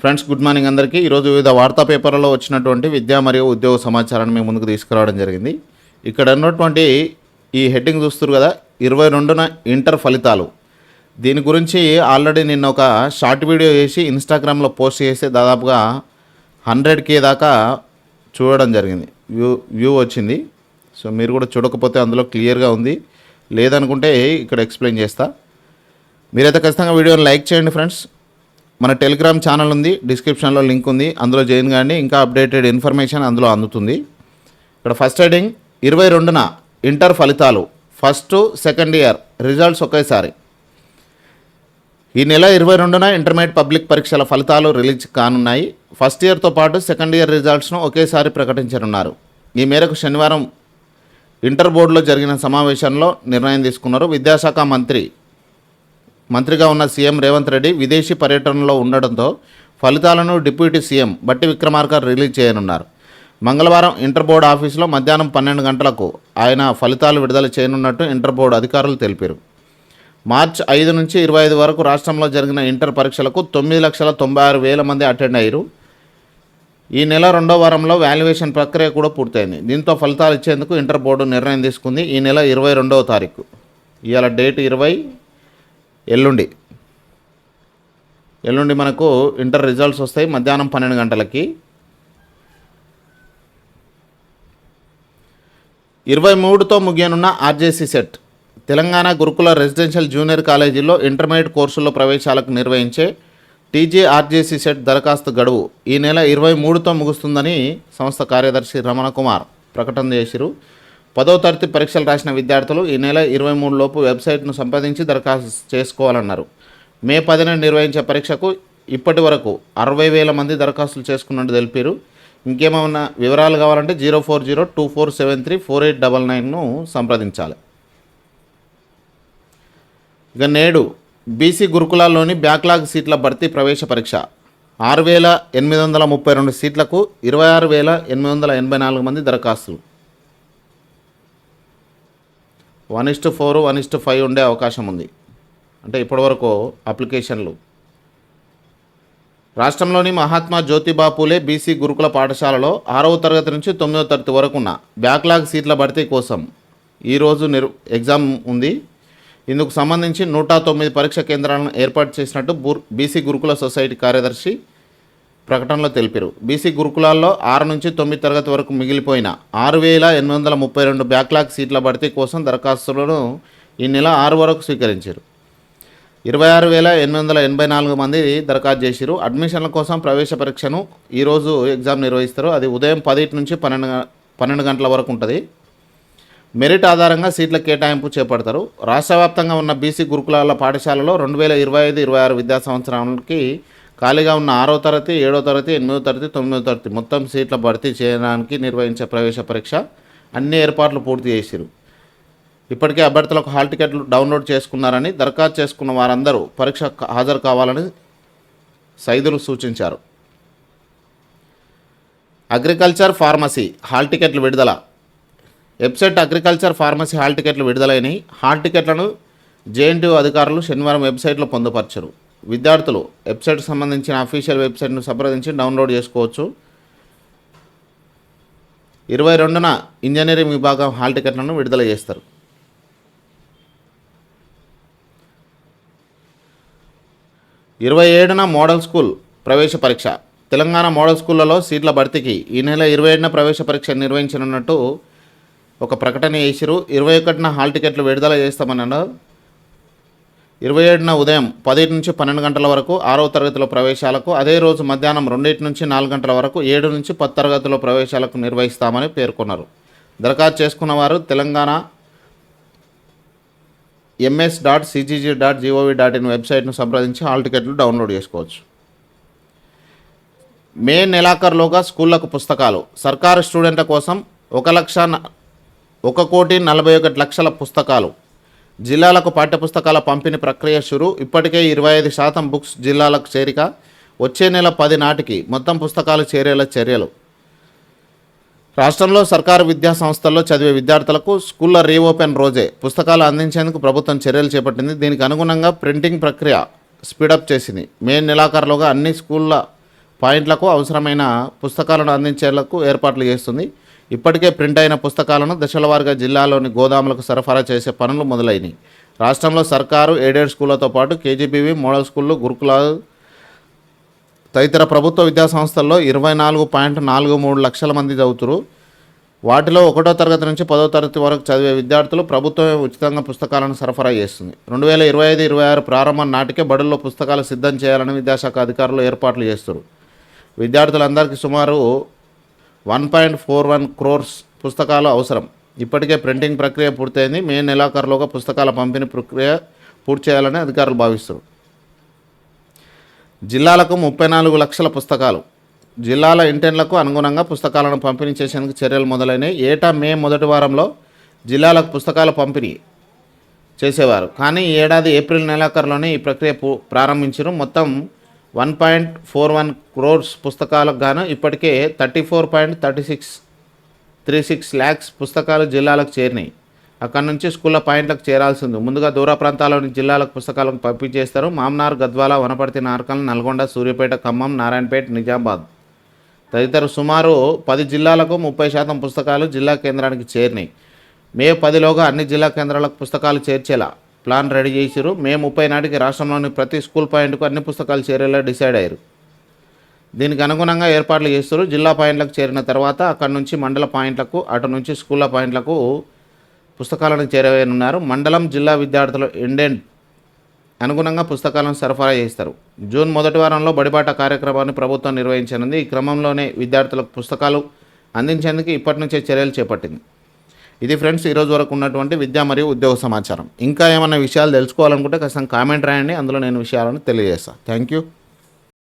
Friends good morning అందరికీ. ఈరోజు వివిధ వార్తా పేపర్లలో వచ్చినటువంటి విద్యా మరియు ఉద్యోగ సమాచారాన్ని మేము ముందుకు తీసుకురావడం జరిగింది. ఇక్కడ ఉన్నటువంటి ఈ హెడ్డింగ్ చూస్తారు కదా ఇరవై రెండున ఇంటర్ ఫలితాలు. దీని గురించి ఆల్రెడీ నిన్న ఒక షార్ట్ వీడియో చేసి ఇన్స్టాగ్రామ్లో పోస్ట్ చేసి దాదాపుగా హండ్రెడ్ కే దాకా చూడడం జరిగింది. వ్యూ వ్యూ వచ్చింది. సో మీరు కూడా చూడకపోతే అందులో క్లియర్గా ఉంది. లేదనుకుంటే ఇక్కడ ఎక్స్ప్లెయిన్ చేస్తా. మీరైతే ఖచ్చితంగా వీడియోని లైక్ చేయండి ఫ్రెండ్స్. మన టెలిగ్రామ్ ఛానల్ ఉంది డిస్క్రిప్షన్లో లింక్ ఉంది. అందులో జాయిన్ కానీ ఇంకా అప్డేటెడ్ ఇన్ఫర్మేషన్ అందులో అందుతుంది. ఇక్కడ ఫస్ట్ హెడింగ్ ఇరవై రెండున ఇంటర్ ఫలితాలు ఫస్ట్ సెకండ్ ఇయర్ రిజల్ట్స్ ఒకేసారి. ఈ నెల ఇరవై రెండున ఇంటర్మీడియట్ పబ్లిక్ పరీక్షల ఫలితాలు రిలీజ్ కానున్నాయి. ఫస్ట్ ఇయర్తో పాటు సెకండ్ ఇయర్ రిజల్ట్స్ను ఒకేసారి ప్రకటించనున్నారు. ఈ మేరకు శనివారం ఇంటర్ బోర్డులో జరిగిన సమావేశంలో నిర్ణయం తీసుకున్నారు విద్యాశాఖ మంత్రి మంత్రిగా ఉన్న సీఎం రేవంత్ రెడ్డి విదేశీ పర్యటనలో ఉండడంతో ఫలితాలను డిప్యూటీ సీఎం బట్టి విక్రమార్క రిలీజ్ చేయనున్నారు. మంగళవారం ఇంటర్ బోర్డు ఆఫీసులో మధ్యాహ్నం పన్నెండు గంటలకు ఆయన ఫలితాలు విడుదల చేయనున్నట్టు ఇంటర్ బోర్డు అధికారులు తెలిపారు. మార్చ్ ఐదు నుంచి ఇరవై ఐదు వరకు రాష్ట్రంలో జరిగిన ఇంటర్ పరీక్షలకు తొమ్మిది లక్షల తొంభై ఆరు వేల మంది అటెండ్ అయ్యారు. ఈ నెల రెండో వారంలో వాల్యుయేషన్ ప్రక్రియ కూడా పూర్తయింది. దీంతో ఫలితాలు ఇచ్చేందుకు ఇంటర్ బోర్డు నిర్ణయం తీసుకుంది ఈ నెల ఇరవై రెండవ తారీఖు. ఇవాళ డేట్ ఇరవై ఎల్లుండి. ఎల్లుండి మనకు ఇంటర్ రిజల్ట్స్ వస్తాయి మధ్యాహ్నం పన్నెండు గంటలకి. ఇరవై మూడుతో ముగియనున్న ఆర్జేసీ సెట్. తెలంగాణ గురుకుల రెసిడెన్షియల్ జూనియర్ కాలేజీలో ఇంటర్మీడియట్ కోర్సుల్లో ప్రవేశాలకు నిర్వహించే టీజీఆర్జేసీ సెట్ దరఖాస్తు గడువు. ఈ నెల ఇరవై మూడుతో ముగుస్తుందని సంస్థ కార్యదర్శి రమణ కుమార్ ప్రకటన చేసిరు. పదో తరగతి పరీక్షలు రాసిన విద్యార్థులు ఈ నెల ఇరవై మూడు లోపు వెబ్సైట్ను సంప్రదించి దరఖాస్తు చేసుకోవాలన్నారు. మే పదిన నిర్వహించే పరీక్షకు ఇప్పటి వరకు అరవై వేల మంది దరఖాస్తులు చేసుకున్నట్టు తెలిపారు. ఇంకేమైనా వివరాలు కావాలంటే zero four zero two four seven three four eight double నైన్ను సంప్రదించాలి. ఇక నేడు బీసీ గురుకులాల్లోని బ్యాక్లాగ్ సీట్ల భర్తీ ప్రవేశ పరీక్ష. ఆరు వేల ఎనిమిది వందల ముప్పై రెండు సీట్లకు ఇరవై ఆరు వేల ఎనిమిది వందల ఎనభై నాలుగు మంది దరఖాస్తులు. One is to four one is to five ఉండే అవకాశం ఉంది. అంటే ఇప్పటివరకు అప్లికేషన్లు. రాష్ట్రంలోని మహాత్మా జ్యోతిబా పూలే బీసీ గురుకుల పాఠశాలలో ఆరవ తరగతి నుంచి తొమ్మిదవ తరగతి వరకు ఉన్న బ్యాక్లాగ్ సీట్ల భర్తీ కోసం ఈరోజు నిర్ ఎగ్జామ్ ఉంది. ఇందుకు సంబంధించి నూట తొమ్మిది పరీక్ష కేంద్రాలను ఏర్పాటు చేసినట్టు బూర్ బీసీ గురుకుల సొసైటీ కార్యదర్శి ప్రకటనలో తెలిపారు. బీసీ గురుకులాల్లో ఆరు నుంచి తొమ్మిది తరగతి వరకు మిగిలిపోయిన ఆరు వేల ఎనిమిది వందల ముప్పై రెండు బ్యాక్లాగ్ సీట్ల భర్తీ కోసం దరఖాస్తులను ఈ నెల ఆరు వరకు స్వీకరించారు. ఇరవై ఆరు వేల ఎనిమిది వందల ఎనభై నాలుగు మంది దరఖాస్తు చేశారు అడ్మిషన్ల కోసం ప్రవేశ పరీక్షను ఈరోజు ఎగ్జామ్ నిర్వహిస్తారు. అది ఉదయం పదిటి నుంచి పన్నెండు గ- పన్నెండు గంటల వరకు ఉంటుంది. మెరిట్ ఆధారంగా సీట్ల కేటాయింపు చేపడతారు. రాష్ట్ర వ్యాప్తంగా ఉన్న బీసీ గురుకులాల పాఠశాలలో రెండు వేల ఇరవై ఐదు ఇరవై ఆరు విద్యా సంవత్సరానికి ఖాళీగా ఉన్న ఆరో తరగతి ఏడో తరగతి ఎనిమిదో తరగతి తొమ్మిదో తరగతి మొత్తం సీట్ల భర్తీ చేయడానికి నిర్వహించే ప్రవేశ పరీక్ష అన్ని ఏర్పాట్లు పూర్తి చేసిరు. ఇప్పటికే అభ్యర్థులకు హాల్ టికెట్లు డౌన్లోడ్ చేసుకున్నారని దరఖాస్తు చేసుకున్న వారందరూ పరీక్ష హాజరు కావాలని సైదులు సూచించారు. అగ్రికల్చర్ ఫార్మసీ హాల్ టికెట్లు విడుదల. వెబ్సైట్ అగ్రికల్చర్ ఫార్మసీ హాల్ టికెట్లు విడుదలైనవి హాల్ టికెట్లను జేఎన్టీయూ అధికారులు శనివారం వెబ్సైట్లో పొందుపరచరు. విద్యార్థులు వెబ్సైట్ సంబంధించిన అఫీషియల్ వెబ్సైట్ను సంప్రదించి డౌన్లోడ్ చేసుకోవచ్చు. ఇరవై రెండున ఇంజనీరింగ్ విభాగం హాల్ టికెట్లను విడుదల చేస్తారు. ఇరవై ఏడున మోడల్ స్కూల్ ప్రవేశ పరీక్ష. తెలంగాణ మోడల్ స్కూళ్ళలో సీట్ల భర్తీకి ఈ నెల ఇరవై ఏడున ప్రవేశ పరీక్ష నిర్వహించనున్నట్టు ఒక ప్రకటన చేసిరు. ఇరవై ఒకటిన హాల్ టికెట్లు విడుదల చేస్తామన్నారు ఇరవై ఏడున ఉదయం పదిటి నుంచి పన్నెండు గంటల వరకు ఆరవ తరగతిలో ప్రవేశాలకు అదే రోజు మధ్యాహ్నం రెండింటి నుంచి నాలుగు గంటల వరకు ఏడు నుంచి పది తరగతిలో ప్రవేశాలకు నిర్వహిస్తామని పేర్కొన్నారు. దరఖాస్తు చేసుకున్న వారు Telangana MS dot CGG dot gov dot in వెబ్సైట్ను సంప్రదించి హాల్ టికెట్లు డౌన్లోడ్ చేసుకోవచ్చు. మే నెలాఖరులోగా స్కూళ్ళకు పుస్తకాలు. సర్కారు స్టూడెంట్ల కోసం ఒక లక్ష న- ఒక కోటి నలభై ఒకటి లక్షల పుస్తకాలు. జిల్లాలకు పాఠ్యపుస్తకాల పంపిణీ ప్రక్రియ షురు. ఇప్పటికే ఇరవై ఐదు శాతం బుక్స్ జిల్లాలకు చేరిక. వచ్చే నెల పది నాటికి మొత్తం పుస్తకాలు చేరేలా చర్యలు. రాష్ట్రంలో సర్కారు విద్యా సంస్థల్లో చదివే విద్యార్థులకు స్కూళ్ళ రీఓపెన్ రోజే పుస్తకాలు అందించేందుకు ప్రభుత్వం చర్యలు చేపట్టింది. దీనికి అనుగుణంగా ప్రింటింగ్ ప్రక్రియ స్పీడప్ చేసింది. మే నెలాఖరులోగా అన్ని స్కూళ్ళ పాయింట్లకు అవసరమైన పుస్తకాలను అందించేందుకు ఏర్పాట్లు చేస్తుంది. ఇప్పటికే ప్రింట్ అయిన పుస్తకాలను దశలవారీగా జిల్లాలోని గోదాములకు సరఫరా చేసే పనులు మొదలైనవి రాష్ట్రంలో సర్కారు ఎయిడెడ్ స్కూళ్ళతో పాటు కేజీబీవి మోడల్ స్కూళ్ళు గురుకులాలు తదితర ప్రభుత్వ విద్యా సంస్థల్లో ఇరవై నాలుగు పాయింట్ నాలుగు మూడు లక్షల మంది చదువుతురు. వాటిలో ఒకటో తరగతి నుంచి పదో తరగతి వరకు చదివే విద్యార్థులు ప్రభుత్వమే ఉచితంగా పుస్తకాలను సరఫరా చేస్తుంది. రెండు వేల ఇరవై ఐదు ఇరవై ఆరు ప్రారంభం నాటికే బడుల్లో పుస్తకాలు సిద్ధం చేయాలని విద్యాశాఖ అధికారులు ఏర్పాట్లు చేస్తారు. విద్యార్థులందరికీ సుమారు one point four one crores పుస్తకాలు అవసరం. ఇప్పటికే ప్రింటింగ్ ప్రక్రియ పూర్తయింది. మే నెలాఖరులోగా పుస్తకాల పంపిణీ ప్రక్రియ పూర్తి చేయాలని అధికారులు భావిస్తారు జిల్లాలకు ముప్పై నాలుగు లక్షల పుస్తకాలు. జిల్లాల ఇంటెన్లకు అనుగుణంగా పుస్తకాలను పంపిణీ చేసేందుకు చర్యలు మొదలైనవి. ఏటా మే మొదటి వారంలో జిల్లాలకు పుస్తకాల పంపిణీ చేసేవారు. కానీ ఈ ఏడాది ఏప్రిల్ నెలాఖరులోనే ఈ ప్రక్రియ పు- ప్రారంభించారు మొత్తం one point four one crores పుస్తకాలకు గాను ఇప్పటికే thirty four point thirty six three six lakhs పుస్తకాలు జిల్లాలకు చేరినాయి. అక్కడి నుంచి స్కూళ్ళ పాయింట్లకు చేరాల్సింది. ముందుగా దూర ప్రాంతాల్లోని జిల్లాలకు పుస్తకాలను పంపించేస్తారు. మామ్నార్ గద్వాల వనపర్తి నార్కల్ నల్గొండ సూర్యాపేట ఖమ్మం నారాయణపేట నిజామాబాద్. తదితర సుమారు పది జిల్లాలకు ముప్పై శాతం పుస్తకాలు జిల్లా కేంద్రానికి చేరినాయి. మే పదిలోగా అన్ని జిల్లా కేంద్రాలకు పుస్తకాలు చేర్చేలా ప్లాన్ రెడీ చేసిరు మే ముప్పై నాటికి రాష్ట్రంలోని ప్రతి స్కూల్ పాయింట్కు అన్ని పుస్తకాలు చేరేలా డిసైడ్ అయ్యారు దీనికి అనుగుణంగా ఏర్పాట్లు చేస్తారు జిల్లా పాయింట్లకు చేరిన తర్వాత అక్కడి నుంచి మండల పాయింట్లకు అటు నుంచి స్కూళ్ళ పాయింట్లకు పుస్తకాలను చేరవేయనున్నారు. మండలం జిల్లా విద్యార్థులు ఇండెంట్ అనుగుణంగా పుస్తకాలను సరఫరా చేస్తారు జూన్ మొదటి వారంలో బడిబాట కార్యక్రమాన్ని ప్రభుత్వం నిర్వహించనుంది. ఈ క్రమంలోనే విద్యార్థులకు పుస్తకాలు అందించేందుకు ఇప్పటి నుంచే చర్యలు చేపట్టింది. ఇది ఫ్రెండ్స్ ఈరోజు వరకు ఉన్నటువంటి విద్య మరియు ఉద్యోగ సమాచారం. ఇంకా ఏమైనా విషయాలు తెలుసుకోవాలనుకుంటే ఖచ్చితంగా కామెంట్ రాయండి. అందులో నేను విషయాలను తెలియజేస్తాను థ్యాంక్ యూ